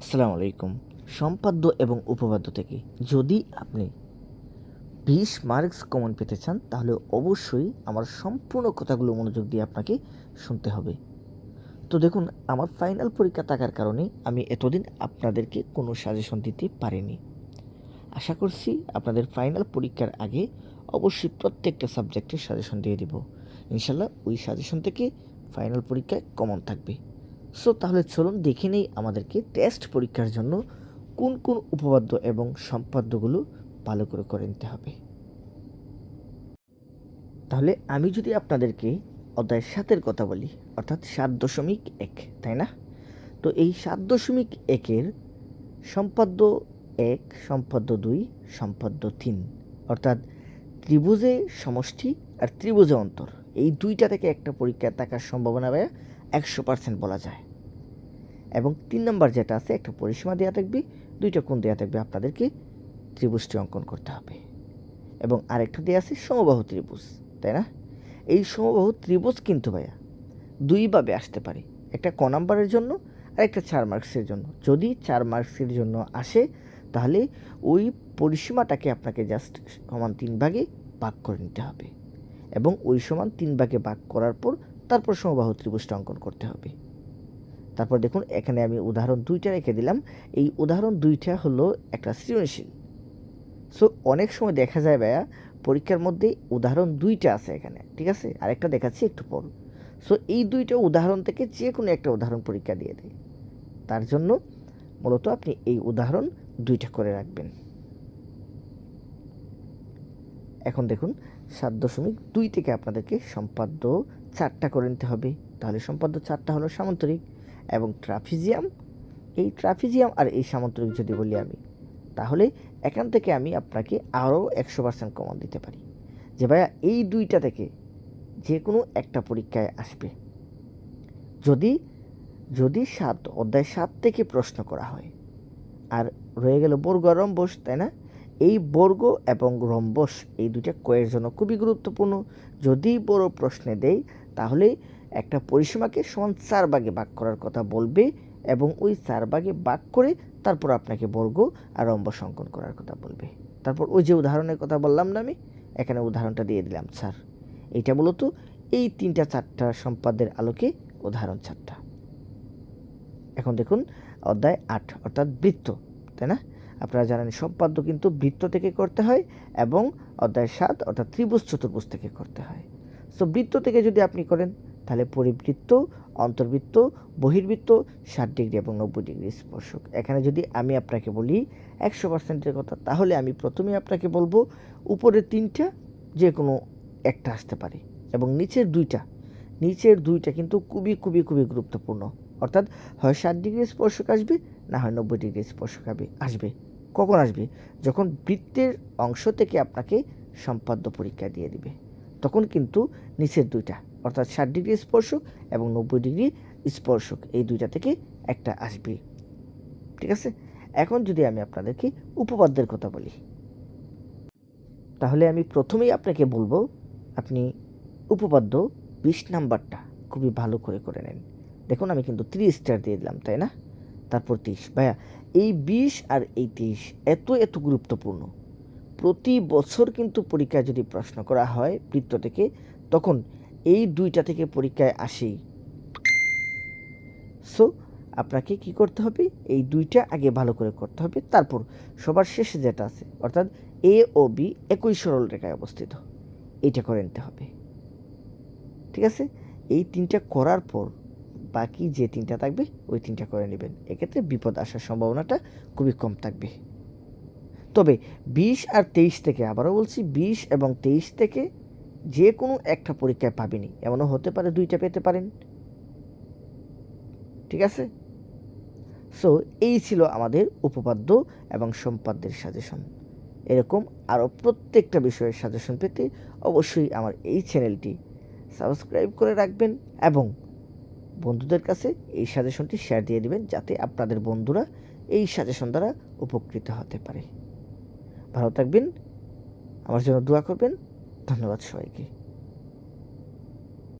আসসালামু আলাইকুম। সম্পাদ্য এবং উপপাদ্য থেকে যদি আপনি বিশ মার্কস কমন পেতে চান, তাহলে অবশ্যই আমার সম্পূর্ণ কথাগুলো মনোযোগ দিয়ে আপনাকে শুনতে হবে। তো দেখুন, আমার ফাইনাল পরীক্ষা থাকার কারণে আমি এতদিন আপনাদেরকে কোনো সাজেশন দিতে পারিনি। আশা করছি আপনাদের ফাইনাল পরীক্ষার আগে অবশ্যই প্রত্যেকটা সাবজেক্টের সাজেশন দিয়ে দিব। ইনশাল্লাহ ওই সাজেশন থেকে ফাইনাল পরীক্ষায় কমন থাকবে। সো তাহলে চলুন দেখে নেই আমাদেরকে টেস্ট পরীক্ষার জন্য কোন কোন উপপাদ্য এবং সম্পাদ্যগুলো ভালো করে করে নিতে হবে। তাহলে আমি যদি আপনাদেরকে অধ্যায় সাতের কথা বলি, অর্থাৎ সাত দশমিক এক, তাই না? তো এই সাত দশমিক একের সম্পাদ্য এক, সম্পাদ্য দুই, সম্পাদ্য তিন, অর্থাৎ ত্রিভুজে সমষ্টি আর ত্রিভুজে অন্তর। এই দুইটা থেকে একটা পরীক্ষায় থাকার সম্ভাবনা একশো পার্সেন্ট বলা যায়। এবং তিন নম্বর যেটা আছে, একটা পরিসীমা দেওয়া থাকবে, দুইটা কোণ দেওয়া থাকবে আপনাদেরকে ত্রিভুজটি অঙ্কন করতে হবে। এবং আরেকটা দেওয়া আছে সমবাহু ত্রিভুজ, তাই না? এই সমবাহু ত্রিভুজ কিন্তু ভাইয়া দুইভাবে আসতে পারে। একটা ক নাম্বারের জন্য, আর একটা চার মার্কসের জন্য। যদি চার মার্কসের জন্য আসে, তাহলে ওই পরিসীমাটাকে আপনাকে জাস্ট সমান তিন ভাগে ভাগ করে নিতে হবে। এবং ওই সমান তিন ভাগে ভাগ করার পর তারপর সমবাহু ত্রিভুজটা অঙ্কন করতে হবে। তারপর দেখুন, এখানে আমি উদাহরণ দুইটা রেখে দিলাম। এই উদাহরণ দুইটা হলো একটা সৃজনশীল। সো অনেক সময় দেখা যায় ভাইয়া, পরীক্ষার মধ্যে উদাহরণ দুইটা আছে এখানে, ঠিক আছে? আরেকটা দেখাচ্ছি একটু পর। সো এই দুইটা উদাহরণ থেকে যে কোনো একটা উদাহরণ পরীক্ষা দিয়ে দেয় তার জন্য মূলত আপনি এই উদাহরণ দুইটা করে রাখবেন। এখন দেখুন, সাত দশমিক দুই থেকে আপনাদেরকে সম্পাদ্য চারটা করে নিতে হবে। তাহলে সম্পাদ্য চারটা হলো সামান্তরিক এবং ট্রাফিজিয়াম। এই ট্রাফিজিয়াম আর এই সামান্তরিক যদি বলি আমি, তাহলে এখান থেকে আমি আপনাকে আরও একশো পার্সেন্ট কমন দিতে পারি। যে ভাইয়া, এই দুইটা থেকে যে কোনো একটা পরীক্ষায় আসবে। যদি যদি সাত, অধ্যায় সাত থেকে প্রশ্ন করা হয়, আর রয়ে গেল বর্গ আর রম্বস তাই না? এই বর্গ এবং রম্বস এই দুইটা কয়ের জন্য খুবই গুরুত্বপূর্ণ। যদি বড় প্রশ্নে দেয় তাহলে একটা পরিসীমাকে সমান চার ভাগে ভাগ করার কথা বলবে এবং ওই চার ভাগে ভাগ করে তারপর আপনাকে বর্গ আর রম্বস অঙ্কন করার কথা বলবে। তারপর ওই যে উদাহরণের কথা বললাম না আমি, এখানে উদাহরণটা দিয়ে দিলাম, স্যার। এইটা মূলত এই তিনটা চারটা সম্পাদের আলোকে উদাহরণ চারটা। এখন দেখুন, অধ্যায় আট, অর্থাৎ বৃত্ত, তাই না? আপনারা জানেন সম্পাদ্য কিন্তু বৃত্ত থেকে করতে হয় এবং অধ্যায় সাত অর্থাৎ ত্রিভুজ চতুর্ভুজ থেকে করতে হয়। সো বৃত্ত থেকে যদি আপনি করেন, তাহলে পরিবৃত্ত, অন্তর্বৃত্ত, বহির্বৃত্ত, ষাট ডিগ্রি এবং নব্বই ডিগ্রি স্পর্শক। এখানে যদি আমি আপনাকে বলি একশো পার্সেন্টের কথা, তাহলে আমি প্রথমে আপনাকে বলব উপরের তিনটা, যে কোনো একটা আসতে পারে এবং নিচের দুইটা। নিচের দুইটা কিন্তু খুবই খুবই খুবই গুরুত্বপূর্ণ। অর্থাৎ হয় ষাট ডিগ্রি স্পর্শক আসবে, না হয় নব্বই ডিগ্রি স্পর্শক আসবে। কখন আসবে? যখন বৃত্তের অংশ থেকে আপনাকে সম্পাদ্য পরীক্ষা দিয়ে দিবে। তখন কিন্তু নিচের দুইটা, অর্থাৎ ষাট ডিগ্রি স্পর্শক এবং নব্বই ডিগ্রি স্পর্শক, এই দুইটা থেকে একটা আসবে। ঠিক আছে? এখন যদি আমি আপনাদেরকে উপপাদ্যের কথা বলি, তাহলে আমি প্রথমেই আপনাকে বলব, আপনি উপপাদ্য বিশ নাম্বারটা খুবই ভালো করে করে নেন। দেখুন, আমি কিন্তু থ্রি স্টার দিয়ে দিলাম, তাই না? তারপর তেইশ ভাইয়া, এই বিশ আর এই তেইশ এত এত গুরুত্বপূর্ণ। প্রতি বছর কিন্তু পরীক্ষায় যদি প্রশ্ন করা হয় বৃত্ত থেকে, তখন এই দুইটা থেকে পরীক্ষায় আসেই। সো আপনাকে কি করতে হবে? এই দুইটা আগে ভালো করে করতে হবে। তারপর সবার শেষে যেটা আছে, অর্থাৎ এ ও বি একই সরল রেখায় অবস্থিত। এটা করে নিতে হবে। ঠিক আছে? এই তিনটা করার পর বাকি যে তিনটা থাকবে, ওই তিনটা করে নেবেন। এক্ষেত্রে বিপদ আসার সম্ভাবনাটা খুবই কম থাকবে। তবে বিশ আর তেইশ থেকে, আবারও বলছি, বিশ এবং তেইশ থেকে যে কোনো একটা পরীক্ষায় পাবেনি এমনও হতে পারে দুইটা পেতে পারেন। ঠিক আছে? সো এই ছিল আমাদের উপপাদ্য এবং সম্পাদ্যের সাজেশন। এরকম আরও প্রত্যেকটা বিষয়ের সাজেশন পেতে অবশ্যই আমার এই চ্যানেলটি সাবস্ক্রাইব করে রাখবেন এবং বন্ধুদের কাছে এই সাজেশনটি শেয়ার দিয়ে দিবেন যাতে আপনাদের বন্ধুরা এই সাজেশন দ্বারা উপকৃত হতে পারে। ভালো থাকবেন, আমার জন্য দোয়া করবেন। ধন্যবাদ সবাইকে।